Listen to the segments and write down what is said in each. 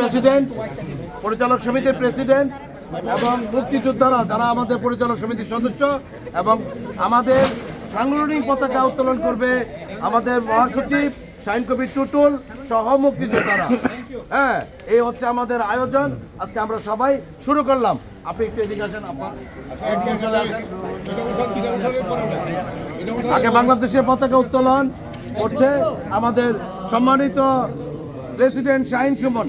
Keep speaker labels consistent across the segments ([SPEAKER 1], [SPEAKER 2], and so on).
[SPEAKER 1] President, পরিচালক সমিতির president এবং মুক্তিযোদ্ধারা যারা আমাদের পরিচালক সমিতির সদস্য এবং আমাদের সাংগঠনিক পতাকা উত্তোলন করবে আমাদের মহাসচিব শাহিন কবির টুটুল সহ মুক্তিযোদ্ধারা। হ্যাঁ এই হচ্ছে আমাদের আয়োজন। আজকে আমরা সবাই শুরু করলাম। আপনি একটু এদিকে আসেন। আগে বাংলাদেশের পতাকা উত্তোলন করছে আমাদের সম্মানিত প্রেসিডেন্ট শাহিন সুমন।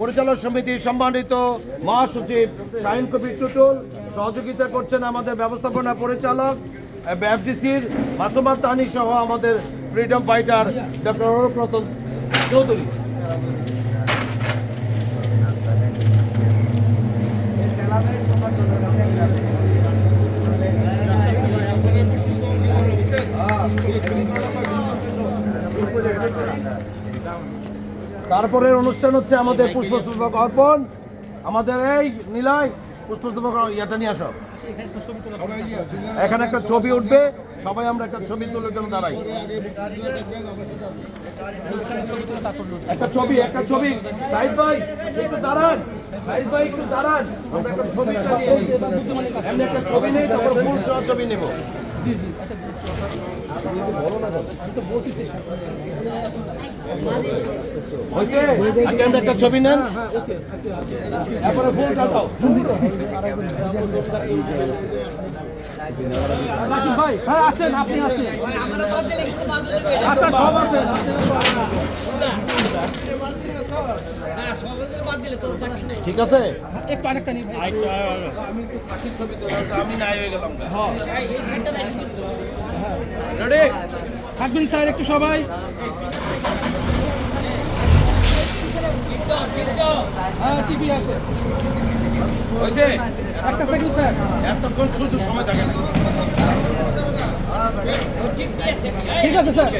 [SPEAKER 1] পরিচালক সমিতির সম্মানিত মহাসচিব শাহিন কবির টুটুল, সহযোগিতা করছেন আমাদের ব্যবস্থাপনা পরিচালক এফডিসির মাসুমার তানি সহ আমাদের freedom fighter doctor Arup Ratan Chowdhury তারপরের অনুষ্ঠান হচ্ছে আমাদের পুষ্পস্তবক অর্পণ। আমাদের এই নীলয় পুষ্পস্তবক ইয়াটা নিয়ে আসো। এখানে একটা ছবি উঠবে সবাই আমরা একটা ছবি তুলে জন্য দাঁড়াই। একটা ছবি একটা ছবি। সাইদ ভাই একটু দাঁড়ান। সাইদ ভাই একটু দাঁড়ান। আমরা একটা ছবি এমনি একটা ছবি নেই তারপর ফুল সহ ছবি নেব। হয়েছে আগে আমরা একটা ছবি নেন ফুলটা দাও
[SPEAKER 2] রাকিব ভাই হ্যাঁ আপনি আচ্ছা
[SPEAKER 1] ঠিক আছে
[SPEAKER 2] একটু নিন
[SPEAKER 1] হয়ে
[SPEAKER 2] থাকবেন স্যার একটু সবাই হ্যাঁ টিভি আছে।
[SPEAKER 1] হয়েছে?
[SPEAKER 2] একটা সেকেন্ড স্যার।
[SPEAKER 1] এতক্ষণ শুধু সময় থাকে।
[SPEAKER 2] ঠিক আছে স্যার।